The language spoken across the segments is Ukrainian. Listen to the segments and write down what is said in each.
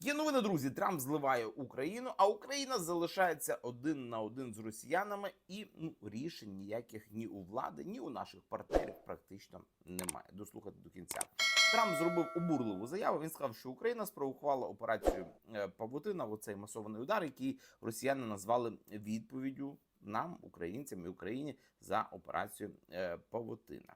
Є новини, друзі. Трамп зливає Україну, а Україна залишається один на один з росіянами, і ну рішень ніяких ні у влади, ні у наших партнерів практично немає. Дослухати до кінця. Трамп зробив обурливу заяву. Він сказав, що Україна спровокувала операцію е, Павутина, оцей масований удар, який росіяни назвали відповіддю нам, українцям і Україні, за операцію е, Павутина.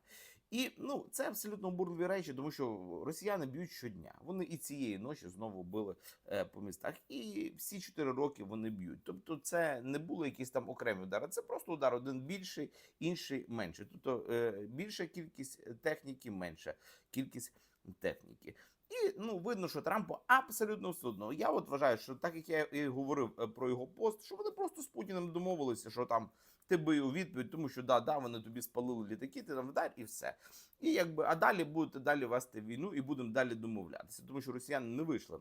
І ну це абсолютно обурливі речі, тому що росіяни б'ють щодня. Вони і цієї ночі знову били е, по містах, і всі чотири роки вони б'ють. Тобто, це не були якісь там окремі удари. Це просто удар один більший, інший менший. Тобто е, більша кількість техніки, менша кількість техніки. І ну видно, що Трампу абсолютно все одно. Я от вважаю, що так як я і говорив е, про його пост, що вони просто з Путіним домовилися, що там ти би у відповідь, тому що да, да, вони тобі спалили літаки, ти там вдар і все. І якби а далі будете далі вести війну і будемо далі домовлятися, тому що росіяни не вийшли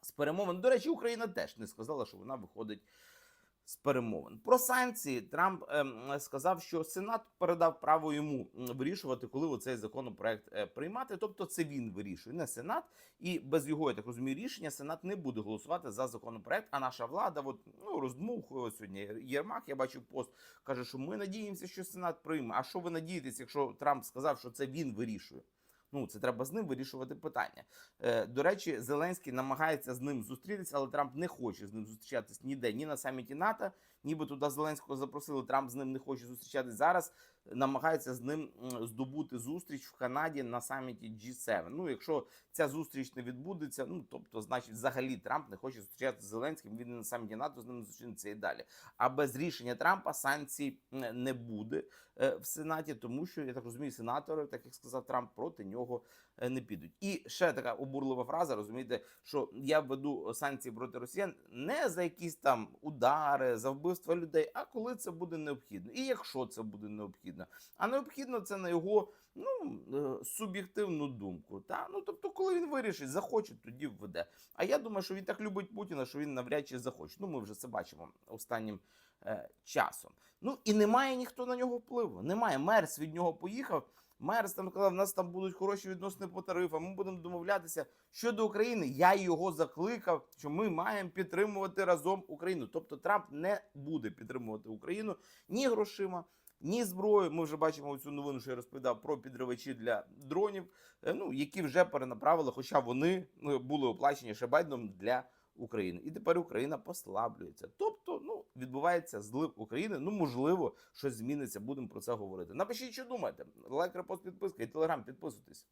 з перемовин. До речі, Україна теж не сказала, що вона виходить з перемовин. Про санкції Трамп ем, сказав, що Сенат передав право йому вирішувати, коли цей законопроект е, приймати. Тобто, це він вирішує, не Сенат. І без його я так розумію рішення Сенат не буде голосувати за законопроект. А наша влада, от ну роздмухує сьогодні. Єрмак, я бачив пост, каже, що ми надіємося, що Сенат прийме. А що ви надієтесь, якщо Трамп сказав, що це він вирішує? Ну, це треба з ним вирішувати питання. Е, до речі, Зеленський намагається з ним зустрітися, але Трамп не хоче з ним зустрічатись ніде, ні на саміті НАТО, ніби туди Зеленського запросили. Трамп з ним не хоче зустрічатись зараз. Намагається з ним здобути зустріч в Канаді на саміті G7. Ну, якщо ця зустріч не відбудеться, ну тобто, значить, взагалі Трамп не хоче зустрічатися з Зеленським. Він на саміті НАТО з ним зустрінеться і далі. А без рішення Трампа санкцій не буде е, в Сенаті, тому що я так розумію, сенатори, так як сказав Трамп, проти нього е, не підуть. І ще така обурлива фраза, розумієте, що я введу санкції проти росіян не за якісь там удари, за вбивство людей, а коли це буде необхідно, і якщо це буде необхідно. А необхідно це на його ну е, суб'єктивну думку. Та ну тобто, коли він вирішить, захоче, тоді введе. А я думаю, що він так любить Путіна, що він навряд чи захоче. Ну ми вже це бачимо останнім е, часом. Ну і немає ніхто на нього впливу. Немає. Мерс від нього поїхав. Мерс там казав, в нас там будуть хороші відносини по тарифам. Ми будемо домовлятися щодо України. Я його закликав, що ми маємо підтримувати разом Україну. Тобто Трамп не буде підтримувати Україну ні грошима. Ні зброю, ми вже бачимо цю новину, що я розповідав про підривачі для дронів, е, ну які вже перенаправили, хоча вони ну, були оплачені ще Байденом для України. І тепер Україна послаблюється. Тобто, ну відбувається злив України. Ну можливо, щось зміниться. Будемо про це говорити. Напишіть, що думаєте. Лайк, репост, підписка і телеграм. Підписуйтесь.